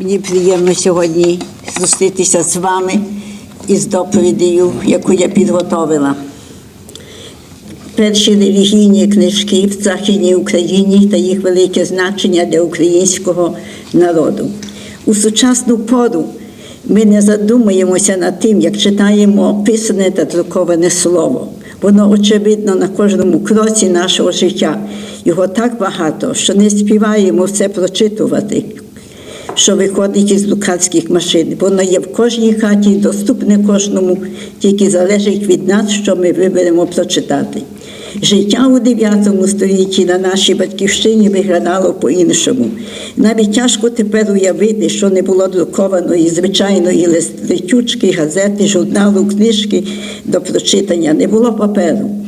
Мені приємно сьогодні зустрітися з вами із доповіддю, яку я підготовила. Перші релігійні книжки в Західній Україні та їх велике значення для українського народу. У сучасну пору ми не задумуємося над тим, як читаємо писане та друковане слово. Воно очевидно на кожному кроці нашого життя. Його так багато, що не співаємо все прочитувати, що виходить із друкарських машин. Воно є в кожній хаті, доступне кожному, тільки залежить від нас, що ми виберемо прочитати. Життя у 9 столітті на нашій батьківщині виглядало по-іншому. Навіть тяжко тепер уявити, що не було друкованої звичайної листючки, газети, журналу, книжки до прочитання, не було паперу.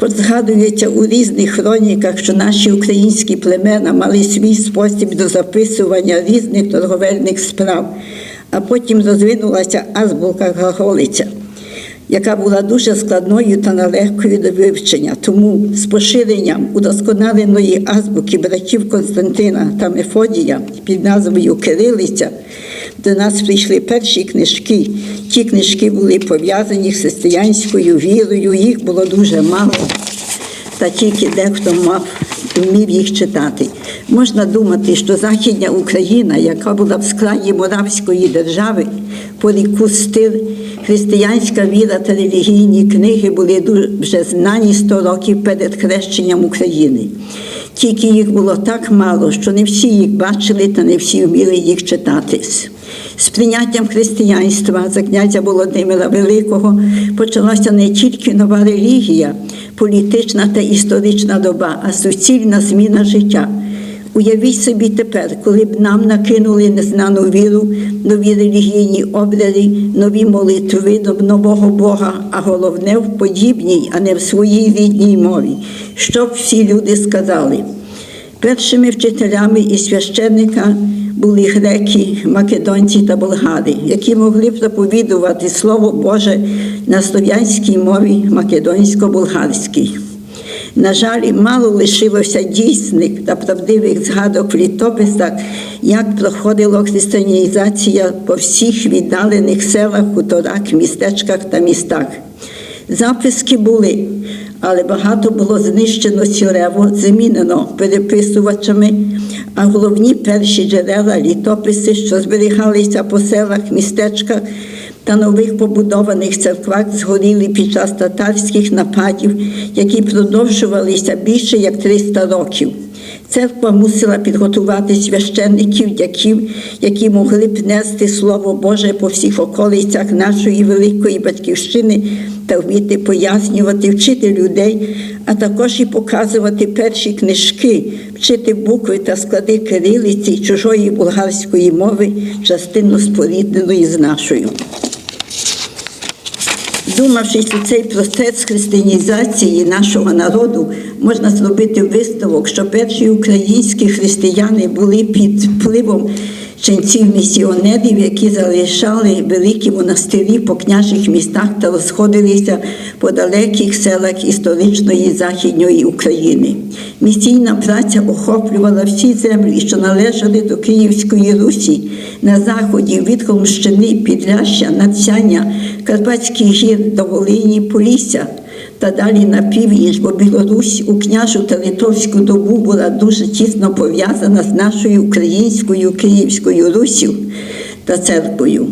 Згадується у різних хроніках, що наші українські племена мали свій спосіб до записування різних торговельних справ, а потім розвинулася азбука Глаголиця, яка була дуже складною та нелегкою до вивчення. Тому з поширенням удосконаленої азбуки братів Константина та Мефодія під назвою Кирилиця до нас прийшли перші книжки. Ті книжки були пов'язані з християнською вірою, їх було дуже мало, та тільки дехто мав вмів їх читати. Можна думати, що Західня Україна, яка була в складі Моравської держави, по ріку стил, християнська віра та релігійні книги були дуже знані 100 років перед хрещенням України. Тільки їх було так мало, що не всі їх бачили та не всі вміли їх читати. З прийняттям християнства за князя Володимира Великого почалася не тільки нова релігія, політична та історична доба, а суцільна зміна життя. Уявіть собі тепер, коли б нам накинули незнану віру, нові релігійні обряди, нові молитви до нового Бога, а головне в подібній, а не в своїй рідній мові. Що б всі люди сказали? Першими вчителями і священника були греки, македонці та болгари, які могли проповідувати Слово Боже на слов'янській мові македонсько-болгарській. На жаль, мало лишилося дійсних та правдивих згадок в літописах, як проходила християнізація по всіх віддалених селах, хуторах, містечках та містах. Записки були, але багато було знищено сюрево, замінено переписувачами, а головні перші джерела літописи, що зберігалися по селах, містечках та нових побудованих церквах, згоріли під час татарських нападів, які продовжувалися більше як 300 років. Церква мусила підготувати священників, дяків, які могли б нести Слово Боже по всіх околицях нашої великої батьківщини та вміти пояснювати, вчити людей, а також і показувати перші книжки, вчити букви та склади кирилиці чужої болгарської мови, частинно спорідненої з нашою. Думавши, що цей процес християнізації нашого народу можна зробити висновок, що перші українські християни були під впливом ченців місіонерів, які залишали великі монастирі по княжих містах та розходилися по далеких селах історичної західної України. Місійна праця охоплювала всі землі, що належали до Київської Русі на заході від Холмщини, Підляща, Надсяння, Карпатських гір до Волині, Полісся та далі на північ, бо Білорусь у княжу та литовську добу була дуже тісно пов'язана з нашою українською Київською Руссю та церквою.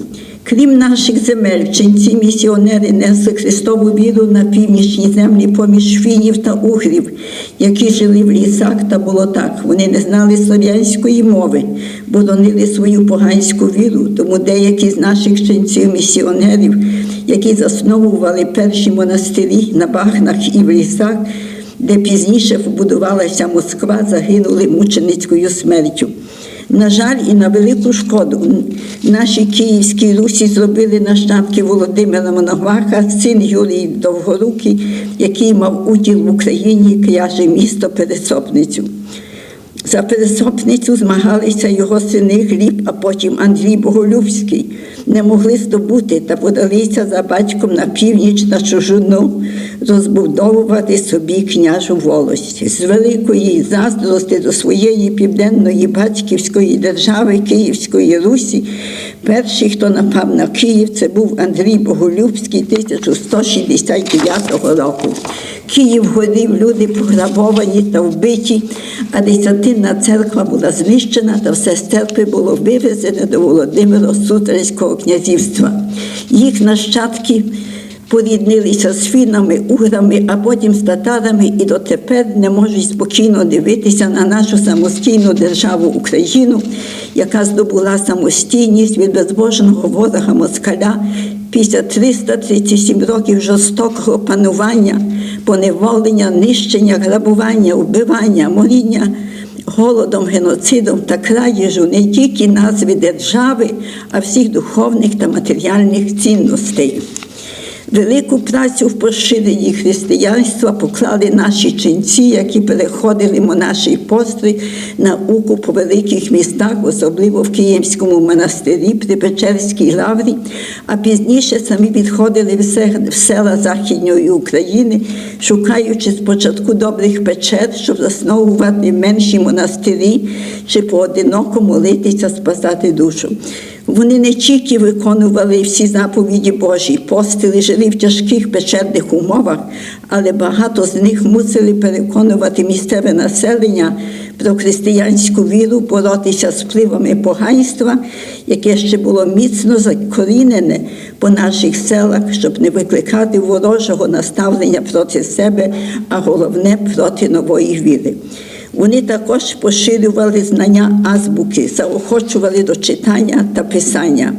Крім наших земель, ченці місіонери несли Христову віру на північні землі поміж фінів та угрів, які жили в лісах та болотах. Вони не знали слов'янської мови, боронили свою поганську віру, тому деякі з наших ченців місіонерів, які засновували перші монастирі на багнах і в лісах, де пізніше побудувалася Москва, загинули мученицькою смертю. На жаль, і на велику шкоду наші київські русі зробили нащадки Володимира Моногваха, син Юрій Довгорукий, який мав уділ в Україні княже місто Пересопницю. За пересопницю змагалися його сини Гліб, а потім Андрій Боголюбський. Не могли здобути та подалися за батьком на північ на чужину розбудовувати собі княжу волость. З великої заздрости до своєї південної батьківської держави Київської Русі. Перший, хто напав на Київ, це був Андрій Боголюбський 1169 року. Київ горів, люди пограбовані та вбиті, а десятинна церква була знищена, та все з церкви було вивезене до Володимира Сутрицького князівства. Їх нащадки поріднилися з фінами, уграми, а потім з татарами і дотепер не можуть спокійно дивитися на нашу самостійну державу Україну, яка здобула самостійність від безбожного ворога москаля після 337 років жорстокого панування, поневолення, нищення, грабування, вбивання, моріння. Голодом, геноцидом та крадіжу не тільки назви держави, а всіх духовних та матеріальних цінностей. Велику працю в поширенні християнства поклали наші ченці, які переходили монаший пострій науку по великих містах, особливо в Київському монастирі при Печерській лаврі, а пізніше самі відходили в села Західної України, шукаючи спочатку добрих печер, щоб засновувати менші монастирі чи поодиноко молитися, спасати душу. Вони не тільки виконували всі заповіді Божі, постили, жили в тяжких печерних умовах, але багато з них мусили переконувати місцеве населення про християнську віру, боротися з впливами поганства, яке ще було міцно закорінене по наших селах, щоб не викликати ворожого наставлення проти себе, а головне проти нової віри. Вони також поширювали знання азбуки, заохочували до читання та писання.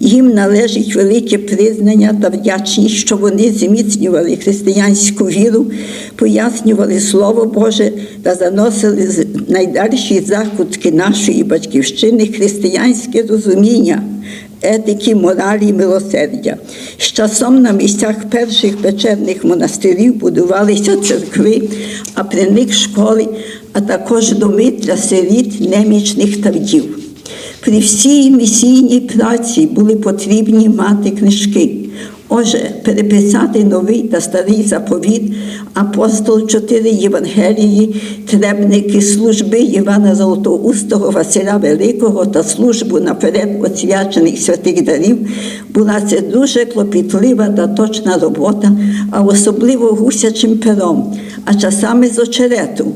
Їм належить велике признання та вдячність, що вони зміцнювали християнську віру, пояснювали Слово Боже та заносили з найдальші закутки нашої батьківщини християнське розуміння. Етики, моралі, милосердя. З часом на місцях перших печерних монастирів будувалися церкви, а при них школи, а також доми для сиріт, немічних та вдів. При всій місійній праці були потрібні мати книжки. Отже, переписати новий та старий заповіт, апостол, чотири Євангелії, требники служби Івана Золотоустого, Василя Великого та службу наперед освячених святих дарів. Була це дуже клопітлива та точна робота, а особливо гусячим пером, а часами з очерету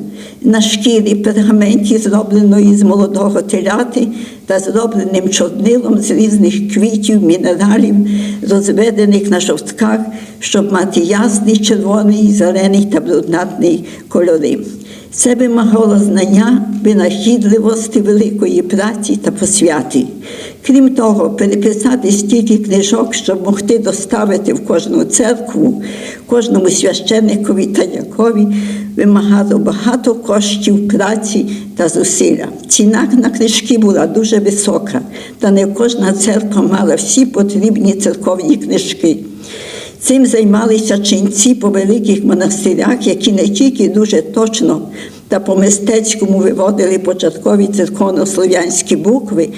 на шкірі пергаменті, зробленої з молодого теляти та зробленим чорнилом з різних квітів, мінералів, розведених на шовтках, щоб мати ясний, червоний, зелений та бруднатний кольори. Це вимагало знання, винахідливості, великої праці та посвяти. Крім того, переписати стільки книжок, щоб могти доставити в кожну церкву, кожному священникові та якові, вимагало багато коштів праці та зусилля. Ціна на книжки була дуже висока, та не кожна церква мала всі потрібні церковні книжки. Цим займалися ченці по великих монастирях, які не тільки дуже точно та по мистецькому виводили початкові церковнослов'янські букви,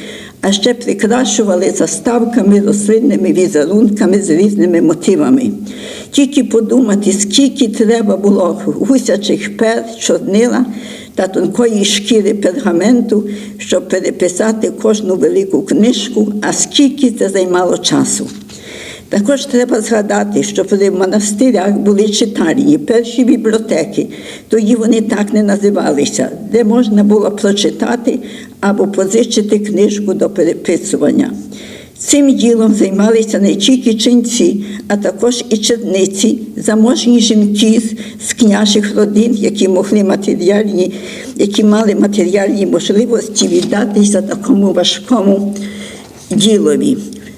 а ще прикрашували заставками, рослинними візерунками з різними мотивами. Тільки подумати, скільки треба було гусячих пер, чорнила та тонкої шкіри пергаменту, щоб переписати кожну велику книжку, а скільки це займало часу. Також треба згадати, що при монастирях були читальні, перші бібліотеки, тоді вони так не називалися, де можна було прочитати або позичити книжку до переписування. Цим ділом займалися не тільки ченці, а також і черниці, заможні жінки з княжих родин, які могли матеріальні, які мали матеріальні можливості віддатися такому важкому ділові.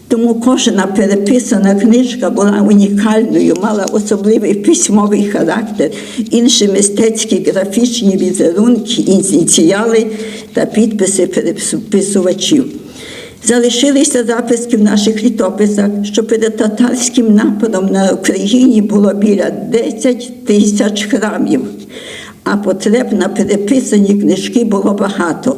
Тому кожна переписана книжка була унікальною, мала особливий письмовий характер, інші мистецькі графічні візерунки, ініціали та підписи переписувачів. Залишилися записки в наших літописах, що перед татарським нападом на Україні було біля 10 тисяч храмів, а потреб на переписані книжки було багато.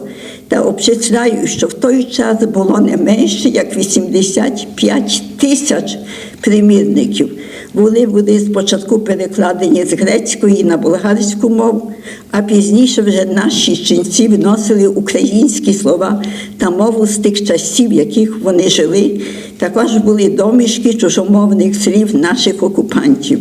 Та обчисляю, що в той час було не менше як 85 тисяч примірників. Були вони спочатку перекладені з грецької на болгарську мову, а пізніше вже наші ченці вносили українські слова та мову з тих часів, в яких вони жили. Також були домішки чужомовних слів наших окупантів.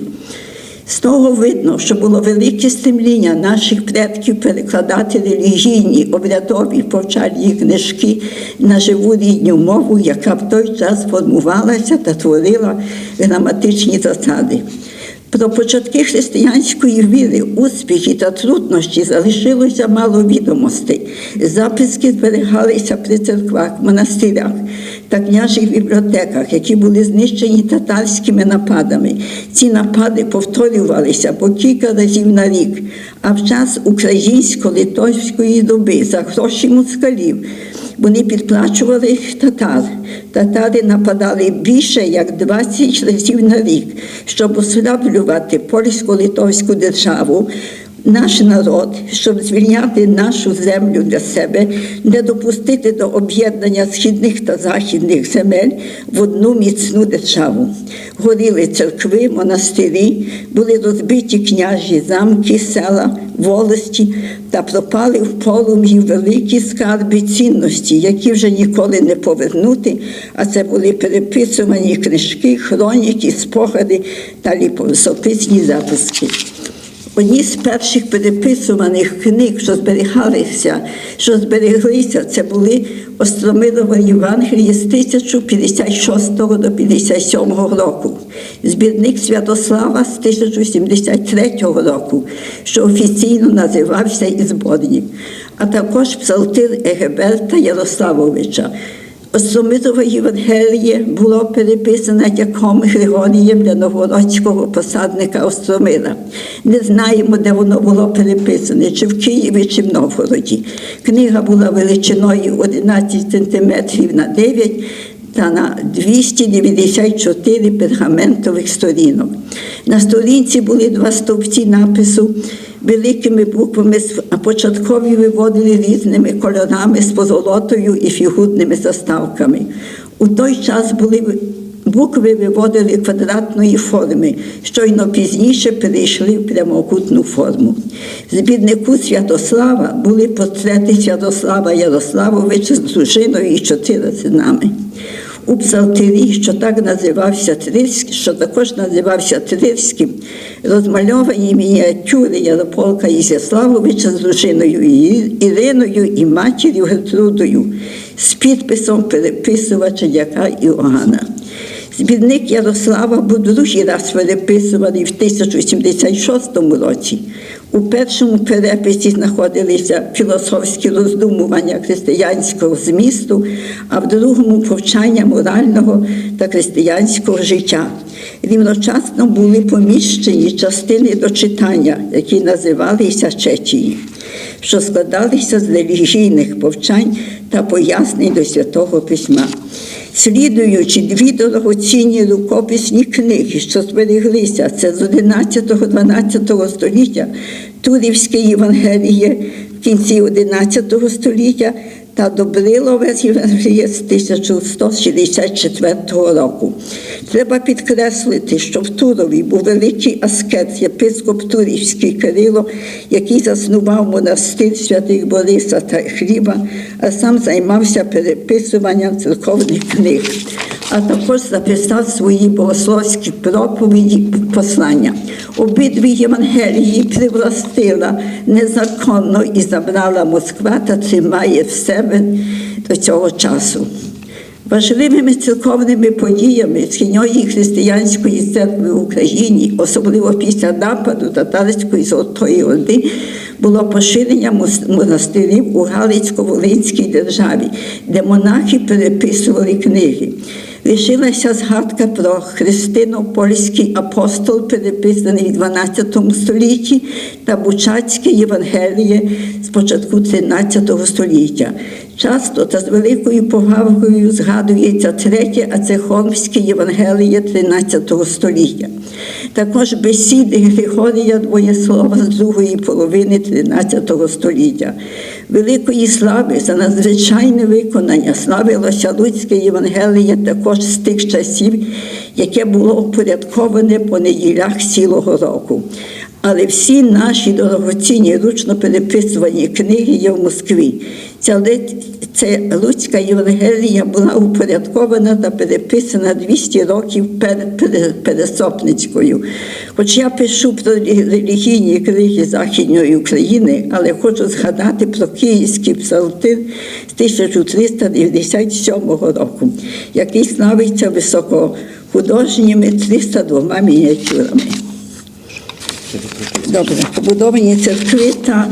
З того видно, що було велике стремління наших предків перекладати релігійні, обрядові повчальні книжки на живу рідню мову, яка в той час формувалася та творила граматичні засади. Про початки християнської віри, успіхи та труднощі залишилося мало відомостей. Записки зберігалися при церквах, монастирях та княжих бібліотеках, які були знищені татарськими нападами. Ці напади повторювалися по кілька разів на рік, а в час українсько-литовської доби за гроші москалів вони підплачували татар. Татари нападали більше як 20 разів на рік, щоб ослаблювати польсько-литовську державу. Наш народ, щоб звільняти нашу землю для себе, не допустити до об'єднання східних та західних земель в одну міцну державу. Горіли церкви, монастирі, були розбиті княжі, замки, села, волості та пропали в полум'ї великі скарби цінності, які вже ніколи не повернути. А це були переписувані книжки, хроніки, спогади та ліпосописні записки. Одні з перших переписуваних книг, що зберігалися, що збереглися, це були Остромилова Євангеліє з 1056 до 57 року, збірник Святослава з 1073 року, що офіційно називався і зборник, а також псалтир Егеберта Ярославовича. Остромитова Євангеліє було переписане дяком Григорієм для новгородського посадника Остромира. Не знаємо, де воно було переписане, чи в Києві, чи в Новгороді. Книга була величиною 11 см на 9 та на 294 пергаментових сторінок. На сторінці були два стовпці напису великими буквами, а початкові виводили різними кольорами з позолотою і фігурними заставками. У той час були букви виводили квадратної форми, щойно пізніше перейшли в прямокутну форму. Збірнику Святослава були портрети Святослава Ярославовича з дружиною і чотири синами. У Псалтирі, що так називався Трирським, що також називався Тривським, розмальовані мініатюри Ярополка Ізяславовича з дружиною Іриною і матір'ю Гертрудою з підписом переписувача Дяка Іоанна. Збірник Ярослава був другий раз переписуваний в 1076 році. У першому переписі знаходилися філософські роздумування християнського змісту, а в другому повчання морального та християнського життя. Рівночасно були поміщені частини до читання, які називалися чечії, що складалися з релігійних повчань та пояснень до святого письма. Слідуючи дві дорогоцінні рукописні книги, що збереглися, це з 11-12 століття, Турівське Євангеліє в кінці 11 століття та Добрилове Євангеліє з 1164 року. Треба підкреслити, що в Турові був великий аскет, єпископ Турівський Кирило, який заснував монастир святих Бориса та Хліба, а сам займався переписуванням церковних книг, а також записав свої богословські проповіді послання. Обидві Євангелії привластила незаконно і забрала Москва та тримає в себе до цього часу. Важливими церковними подіями східної християнської церкви в Україні, особливо після нападу татарської Золотої Орди, було поширення монастирів у Галицько-Волинській державі, де монахи переписували книги. Лишилася згадка про Христину польський апостол, переписаний в 12 столітті, та Бучацьке Євангеліє з початку 13 століття. Часто та з великою повагою згадується третє, а це Холмське Євангеліє 13 століття. Також бесіди Григорія Двоєслова з другої половини 13 століття. Великої слави за надзвичайне виконання славилося Луцьке Євангеліє також з тих часів, яке було упорядковане по неділях цілого року. Але всі наші дорогоцінні ручно переписувані книги є в Москві. Ця це Луцька Євангелія була упорядкована та переписана 200 років перед пере- Пересопницькою. Хоч я пишу про релігійні книги Західної України, але хочу згадати про київський псалтир з 1397 року, який славиться високохудожніми 302 мініатюрами. Добре, побудовані церкви та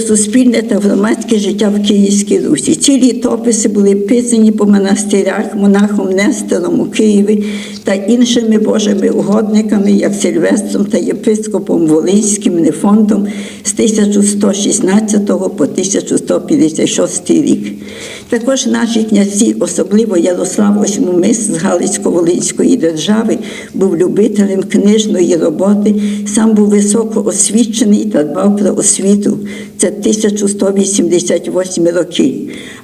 суспільне та громадське життя в Київській Русі. Ці літописи були писані по монастирях монахом Нестором у Києві та іншими божими угодниками, як Сильвестром та єпископом Волинським Нефонтом з 1116 по 1156 рік. Також наші князі, особливо Ярослав Осьмомис з Галицько-Волинської держави, був любителем книжної роботи, сам був високо освічений та дбав про освіту. Це 1188 роки.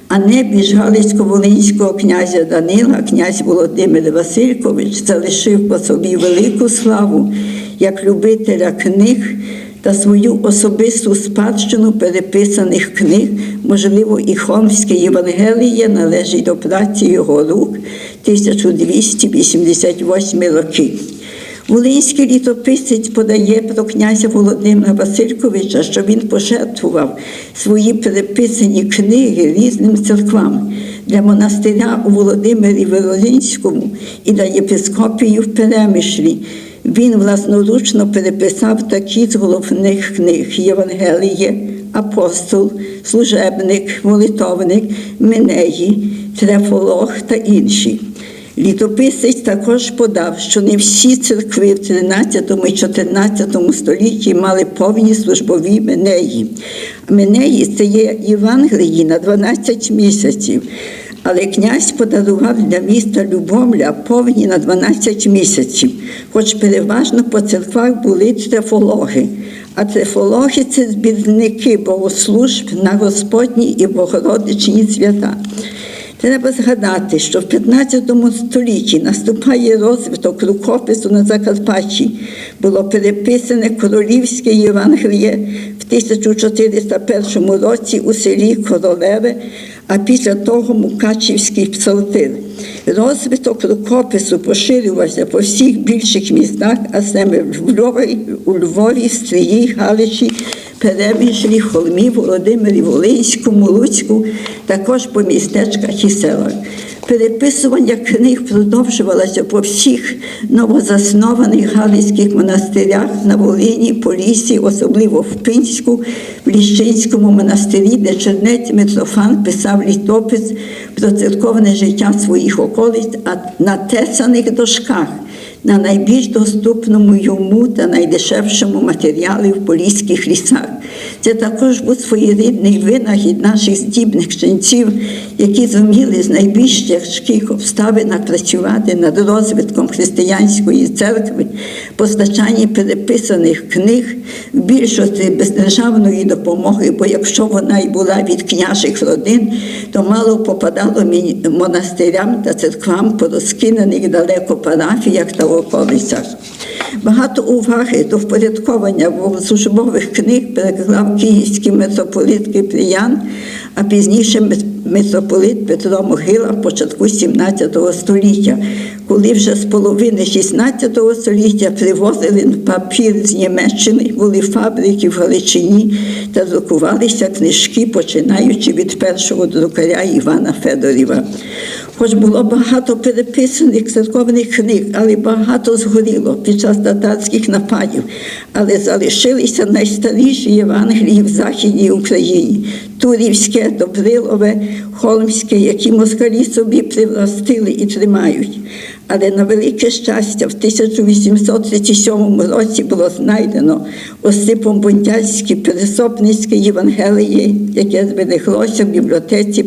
А небіж Галицько-Волинського князя Данила, князь Володимир Василькович, залишив по собі велику славу як любителя книг та свою особисту спадщину переписаних книг, можливо, і Холмське Євангеліє належить до праці його рук 1288 роки. Волинський літописець подає про князя Володимира Васильковича, що він пожертвував свої переписані книги різним церквам для монастиря у Володимирі Волинському і для єпископії в Перемишлі. Він власноручно переписав такі з головних книг Євангеліє, апостол, служебник, молитовник, Менеї, Трефолог та інші. Літописець також подав, що не всі церкви в 13 і 14 столітті мали повні службові менеї. Менеї це є Євангелії на 12 місяців. Але князь подарував для міста Любомля повні на 12 місяців, хоч переважно по церквах були трефологи. А трефологи це збірники богослужб на Господні і Богородичні свята. Треба згадати, що в 15 столітті наступає розвиток рукопису на Закарпатті. Було переписане королівське Євангеліє 1401 році у селі Королеве, а після того Мукачівський псалтир. Розвиток рукопису поширювався по всіх більших містах, а саме в Львові, у Львові, Стрії, Галичі, Перемишлі, Холмі, Володимирі, Волинському, Луцьку, також по містечках і селах. Переписування книг продовжувалося по всіх новозаснованих галицьких монастирях на Волині, Поліссі, особливо в Пинську, в Ліщинському монастирі, де чернець Митрофан писав літопис про церковне життя своїх околиць, а на тесаних дошках на найбільш доступному йому та найдешевшому матеріалі в поліських лісах. Це також був своєрідний винахід наших здібних ченців, які зуміли з найбільш тяжких обставинах працювати над розвитком християнської церкви, постачанні переписаних книг, в більшості без державної допомоги, бо якщо вона й була від княжих родин, то мало попадало монастирям та церквам по розкинених далеко парафіях та околицях. Багато уваги до впорядковання службових книг переклав київський митрополит Кипріян, а пізніше митрополит Петро Могила в початку 17 століття, коли вже з половини 16 століття привозили папір з Німеччини, були фабрики в Галичині та друкувалися книжки, починаючи від першого друкаря Івана Федорєва. Хоч було багато переписаних церковних книг, але багато згоріло під час татарських нападів, але залишилися найстаріші Євангелії в Західній Україні. Турівське, Добрилове, Холмське, які москалі собі привластили і тримають. Але на велике щастя, в 1837 році було знайдено Осипом Бундянське Пересопницьке Євангеліє, яке збереглося в бібліотеці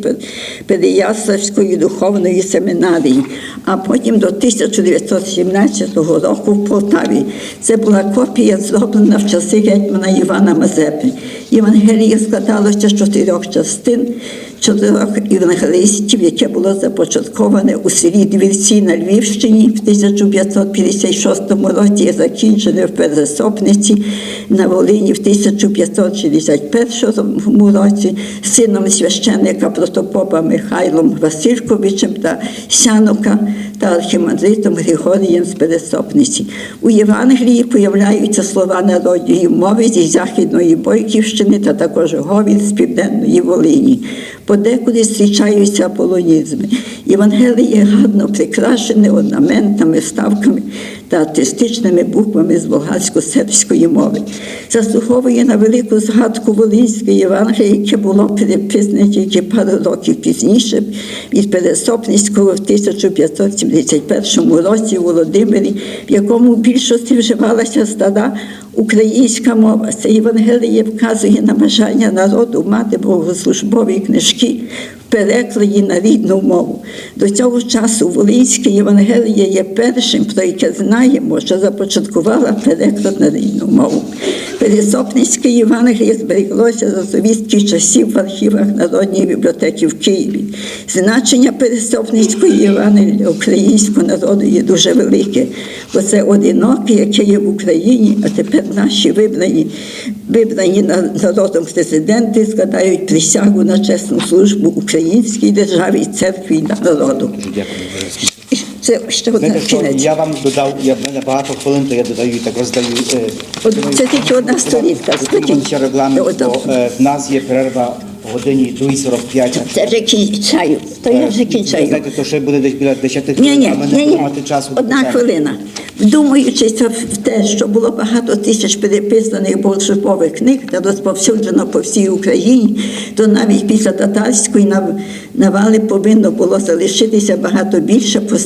Переяславської духовної семінарії, а потім до 1917 року в Полтаві. Це була копія, зроблена в часи гетьмана Івана Мазепи. Євангеліє складалося з чотирьох частин, чотирьох євангелистів, яке було започатковане у селі Двірці на Львівщині в 1556 році, і закінчене в Пересопниці на Волині в 1561 році сином священника протопопа Михайлом Васильковичем та Сянука та архімандритом Григорієм з Пересопниці. У Євангелії появляються слова народної мови зі Західної Бойківщини та також говід з Південної Волині. Подекуди зустрічаються аполонізми. Євангеліє гарно прикрашене орнаментами, вставками та артистичними буквами з болгарсько-сербської мови. Заслуговує на велику згадку Волинське Євангеліє, яке було переписане тільки пару років пізніше від Пересопницького в 1571 році у Володимирі, в якому в більшості вживалася стара українська мова. Це Євангеліє вказує на бажання народу мати богослужбові книжки перекладі на рідну мову. До цього часу Волинське Євангеліє є першим, про яке знаємо, що започаткувала переклад на рідну мову. Пересопницьке Євангеліє збереглося за совітських часів в архівах Народної бібліотеки в Києві. Значення Пересопницької Євангелія для українського народу є дуже велике, бо це одиноке, яке є в Україні, а тепер наші вибрані, вибрані народом президенти складають присягу на чесну службу українській державі, церкві і народу. Дуже дякую. Дуже І Це ще одна Знаєте, що кінець. я вам додав, я в мене багато хвилин, то я додаю і так роздаю. е, От думаю, це тільки одна сторінка, Дотримуючи скажіть. регламент, От, бо е, в нас є перерва годині 2.45. Це вже кінчаю. То я вже Е, кінчаю. Знаєте, то ще буде десь біля 10 хвилин, ні, а ми ні, не ні. мати часу. Одна хвилина. Вдумуючись в те, що було багато тисяч переписаних богослужбових книг та розповсюджено по всій Україні, то навіть після татарської навали повинно було залишитися багато більше по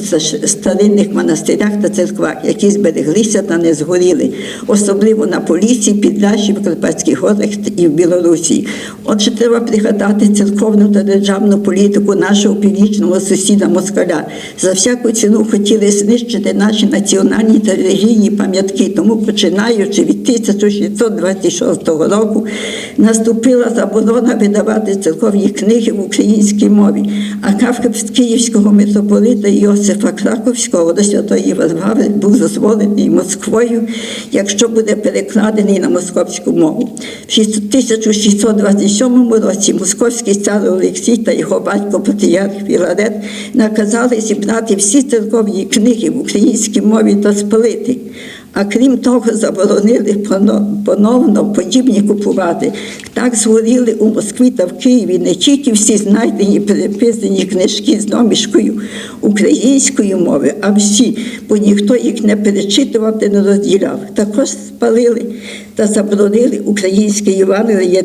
старинних монастирях та церквах, які збереглися та не згоріли, особливо на Поліссі, Підлящі, в Карпатських горах і в Білорусі. Отже, треба пригадати церковну та державну політику нашого північного сусіда Москаля. За всяку ціну хотіли знищити наші національні та релігійні пам'ятки. Тому, починаючи від 1626 року, наступила заборона видавати церковні книги в українській мові. А кафкапс київського митрополита Йосифа Краковського до Святої Варвари був дозволений Москвою, якщо буде перекладений на московську мову. В 1627 році московський цар Олексій та його батько Патріарх Філарет наказали зібрати всі церковні книги в українській мові та спалити. А крім того, заборонили поновно подібні купувати. Так згоріли у Москві та в Києві не тільки всі знайдені переписані книжки з домішкою української мови, а всі, бо ніхто їх не перечитував та не розділяв. Також спалили та заборонили українське Євангеліє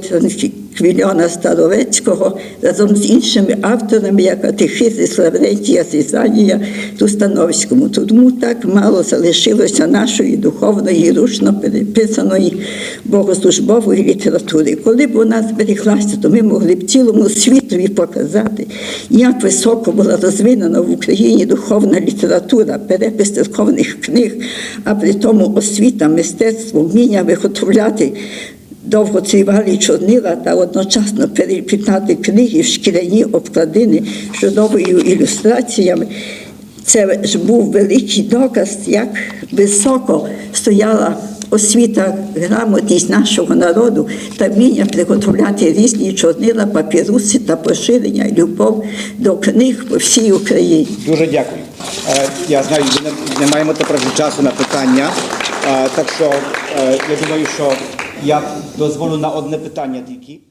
Квільона Старовецького разом з іншими авторами, як Атехизи Славрентія Сізанія Тустановському. Тому так мало залишилося нашої духовної, ручно переписаної богослужбової літератури. Коли б вона зберіглася, то ми могли б цілому світові показати, як високо була розвинена в Україні духовна література, перепис церковних книг, а при тому освіта, мистецтво, вміння виготовляти довготривалі чорнила та одночасно перепітати книги в шкіряні обкладини з чудовою ілюстраціями. Це ж був великий доказ, як високо стояла освіта, грамотність нашого народу та вміння приготовляти різні чорнила, папіруси та поширення любов до книг по всій Україні. Дуже дякую. Е, Я знаю, ми не, маємо тепер часу на питання, е, так що е, я думаю, що я дозволю на одне питання тільки.